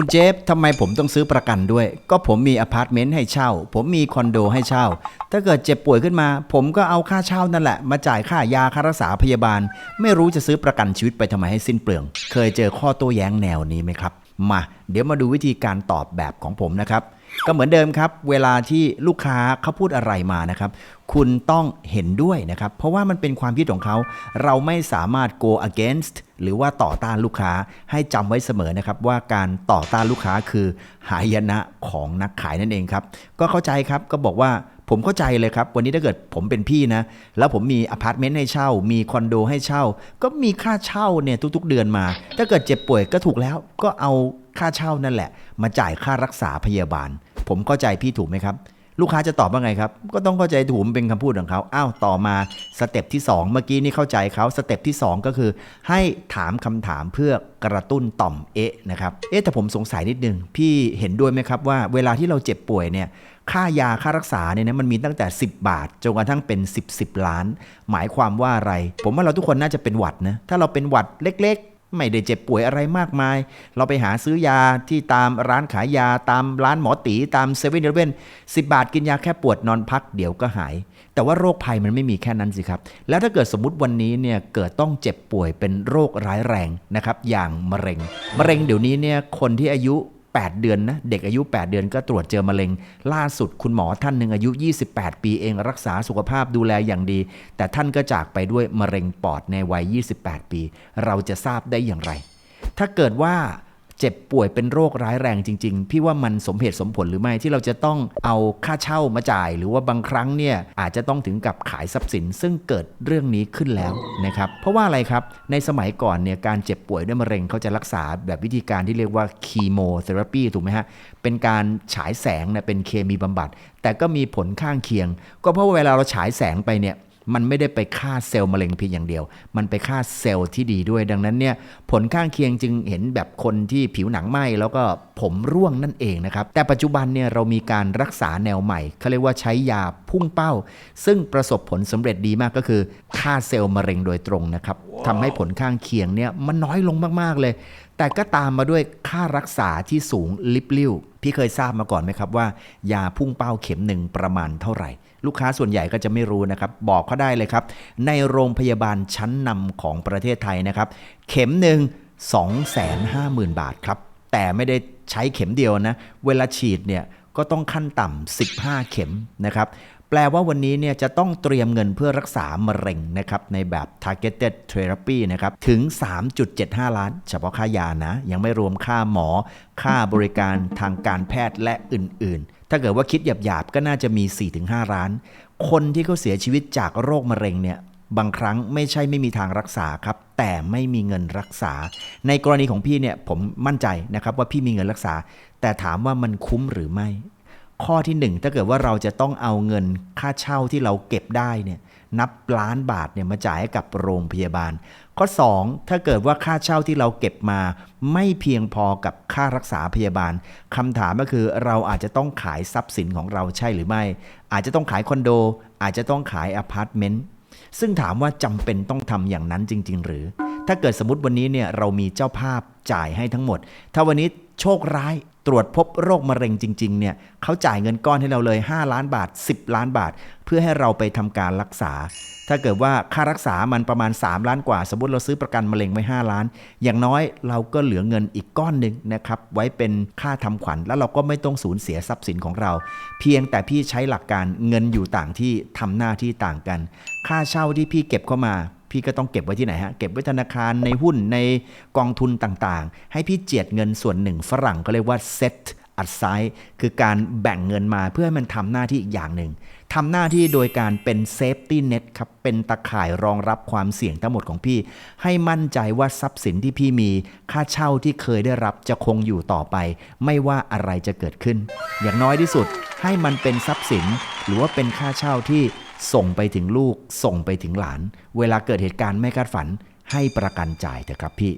คุณเจฟทำไมผมต้องซื้อประกันด้วย ก็ผมมีอพาร์ตเมนต์ให้เช่า ผมมีคอนโดให้เช่า ถ้าเกิดเจ็บป่วยขึ้นมา ผมก็เอาค่าเช่านั่นแหละ มาจ่ายค่ายาค่ารักษาพยาบาล ไม่รู้จะซื้อประกันชีวิตไปทำไมให้สิ้นเปลือง เคยเจอข้อโต้แย้งแนวนี้ไหมครับ มา เดี๋ยวมาดูวิธีการตอบแบบของผมนะครับ ก็เหมือนเดิมครับ เวลาที่ลูกค้าเขาพูดอะไรมานะครับ คุณต้องเห็นด้วยนะครับ เพราะว่ามันเป็นความคิดของเขา เราไม่สามารถ go against หรือว่าต่อต้านลูกค้าให้จำไว้เสมอนะครับ ว่าการต่อต้านลูกค้าคือหายนะของนักขายนั่นเองครับ ก็เข้าใจครับก็บอกว่าผมเข้าใจเลยครับ วันนี้ถ้าเกิดผมเป็นพี่นะ แล้วผมมีอพาร์ตเมนต์ให้เช่า มีคอนโดให้เช่า ก็มีค่าเช่าเนี่ยทุกๆเดือนมา ถ้าเกิดเจ็บป่วยก็ถูกแล้วก็เอา ค่าเช่านั่นแหละ มาจ่ายค่ารักษาพยาบาล ผมเข้าใจพี่ถูกไหมครับ ลูกค้าจะตอบว่าไงครับ ก็ต้องเข้าใจถูกเป็นคำพูดของเขาอ้าวต่อมาสเต็ปที่ 2 เมื่อกี้นี่เข้าใจเขาสเต็ปที่ 2 ก็คือ ให้ถามคำถามเพื่อกระตุ้นต่อมเอ๊ะนะครับเอ๊ะแต่ผมสงสัยนิดนึงพี่เห็นด้วยไหมครับว่า เวลาที่เราเจ็บป่วยเนี่ยค่ายาค่ารักษาเนี่ยนะมันมีตั้งแต่ 10 บาทจนกระทั่งเป็น 10 10 ล้าน หมายความว่าอะไร ผมว่าเราทุกคนน่าจะเป็นหวัดนะถ้าเราเป็นหวัดเล็ก ไม่ได้เจ็บป่วยอะไรมากมาย เราไปหาซื้อยาที่ตามร้านขายยาตามร้านหมอตีตามเซเว่นเอเว่นสิบาทกินยาแค่ปวดนอนพักเดี๋ยวก็หาย แต่ว่าโรคภัยมันไม่มีแค่นั้นสิครับ แล้วถ้าเกิดสมมติวันนี้เนี่ยเกิดต้องเจ็บป่วยเป็นโรคร้ายแรงนะครับ อย่างมะเร็ง มะเร็งเดี๋ยวนี้เนี่ยคนที่อายุ 8 เดือนนะเด็กอายุ 8 เดือนก็ตรวจเจอมะเร็ง ล่าสุดคุณหมอท่านหนึ่งอายุ 28 ปีเองรักษาสุขภาพดูแลอย่างดี แต่ท่านก็จากไปด้วยมะเร็งปอดในวัย 28 ปี เราจะทราบได้อย่างไร ถ้าเกิดว่า เจ็บป่วยเป็นโรคร้ายแรงจริง ๆ พี่ว่ามันสมเหตุสมผลหรือไม่ที่เราจะต้องเอาค่าเช่ามาจ่าย หรือว่าบางครั้งเนี่ยอาจจะต้องถึงกับขายทรัพย์สิน ซึ่งเกิดเรื่องนี้ขึ้นแล้วนะครับเพราะว่าอะไรครับในสมัยก่อนเนี่ยการเจ็บป่วยด้วยมะเร็งเขาจะรักษาแบบวิธีการที่เรียกว่าคีโมเทอราปีถูกไหมฮะเป็นการฉายแสงนะเป็นเคมีบำบัด แต่ก็มีผลข้างเคียง ก็เพราะว่าเวลาเราฉายแสงไปเนี่ย มันไม่ได้ไปฆ่าเซลล์มะเร็งเพียงอย่างเดียว มันไปฆ่าเซลล์ที่ดีด้วย ดังนั้นเนี่ยผลข้างเคียงจึงเห็นแบบคนที่ผิวหนังไหม้แล้วก็ผมร่วงนั่นเองนะครับ แต่ปัจจุบันเนี่ยเรามีการรักษาแนวใหม่เขาเรียกว่าใช้ยาพุ่งเป้า ซึ่งประสบผลสำเร็จดีมากก็คือฆ่าเซลล์มะเร็งโดยตรงนะครับทำให้ผลข้างเคียงเนี่ยมันน้อยลงมากๆเลย แต่ก็ตามมาด้วยค่ารักษาที่สูงลิบลิ่วพี่เคยทราบมาก่อนไหมครับว่ายาพุ่งเป้าเข็มหนึ่งประมาณเท่าไหร่ ลูกค้าส่วนใหญ่ก็จะไม่รู้นะครับ บอกเขาได้เลยครับ ในโรงพยาบาลชั้นนำของประเทศไทยนะครับ เข็มหนึ่ง250,000 บาทครับ แต่ไม่ได้ใช้เข็มเดียวนะ เวลาฉีดเนี่ยก็ต้องขั้นต่ำ15 เข็มนะครับ แปลว่าวันนี้เนี่ยจะต้องเตรียมเงินเพื่อรักษามะเร็งนะครับในแบบ targeted therapy นะครับถึง 3.75 ล้าน เฉพาะค่ายานะ ยังไม่รวมค่าหมอ ค่าบริการทางการแพทย์และอื่น ๆ ถ้าเกิดว่าคิดหยาบ ๆ ก็น่าจะมี 4-5 ล้าน คนที่เขาเสียชีวิตจากโรคมะเร็งเนี่ยบางครั้งไม่ใช่ไม่มีทางรักษาครับ แต่ไม่มีเงินรักษา ในกรณีของพี่เนี่ยผมมั่นใจนะครับว่าพี่มีเงินรักษา แต่ถามว่ามันคุ้มหรือไม่ ข้อที่หนึ่งถ้าเกิดว่าเราจะต้องเอาเงินค่าเช่าที่เราเก็บได้เนี่ยนับล้านบาทเนี่ยมาจ่ายให้กับโรงพยาบาล ข้อ 2 ถ้าเกิดว่าค่าเช่าที่เราเก็บมา ไม่เพียงพอกับค่ารักษาพยาบาลคำถามก็คือเราอาจจะต้องขายทรัพย์สินของเราใช่หรือไม่ อาจจะต้องขายคอนโด อาจจะต้องขายอพาร์ตเมนต์ซึ่งถามว่าจำเป็นต้องทำอย่างนั้นจริง ๆ หรือ ถ้าเกิดสมมติวันนี้เนี่ยเรามีเจ้าภาพจ่ายให้ทั้งหมด ถ้าวันนี้โชคร้ายตรวจพบโรคมะเร็งจริงๆเนี่ยเขาจ่ายเงินก้อนให้เราเลย 5 ล้านบาท 10 ล้านบาท เพื่อให้เราไปทำการรักษา ถ้าเกิดว่าค่ารักษามันประมาณ 3 ล้านกว่า สมมติเราซื้อประกันมะเร็งไว้ 5 ล้าน อย่างน้อยเราก็เหลือเงินอีกก้อนหนึ่งนะครับไว้เป็นค่าทำขวัญ แล้วเราก็ไม่ต้องสูญเสียทรัพย์สินของเรา เพียงแต่พี่ใช้หลักการเงินอยู่ต่างที่ทำหน้าที่ต่างกัน ค่าเช่าที่พี่เก็บเข้ามา พี่ก็ต้องเก็บไว้ที่ไหนฮะ เก็บไว้ธนาคารในหุ้นในกองทุนต่างๆ ให้พี่เจียดเงินส่วนหนึ่งฝรั่งก็เรียกว่า set aside คือการแบ่งเงินมาเพื่อให้มันทำหน้าที่อีกอย่างหนึ่งทำหน้าที่โดยการเป็น safety net ครับ เป็นตะข่ายรองรับความเสี่ยงทั้งหมดของพี่ ให้มั่นใจว่าทรัพย์สินที่พี่มี ค่าเช่าที่เคยได้รับจะคงอยู่ต่อไป ไม่ว่าอะไรจะเกิดขึ้น อย่างน้อยที่สุดให้มันเป็นทรัพย์สิน หรือว่าเป็นค่าเช่าที่ ส่งไปถึงลูก ส่งไปถึงหลาน เวลาเกิดเหตุการณ์ไม่คาดฝันให้ประกันจ่ายเถอะครับพี่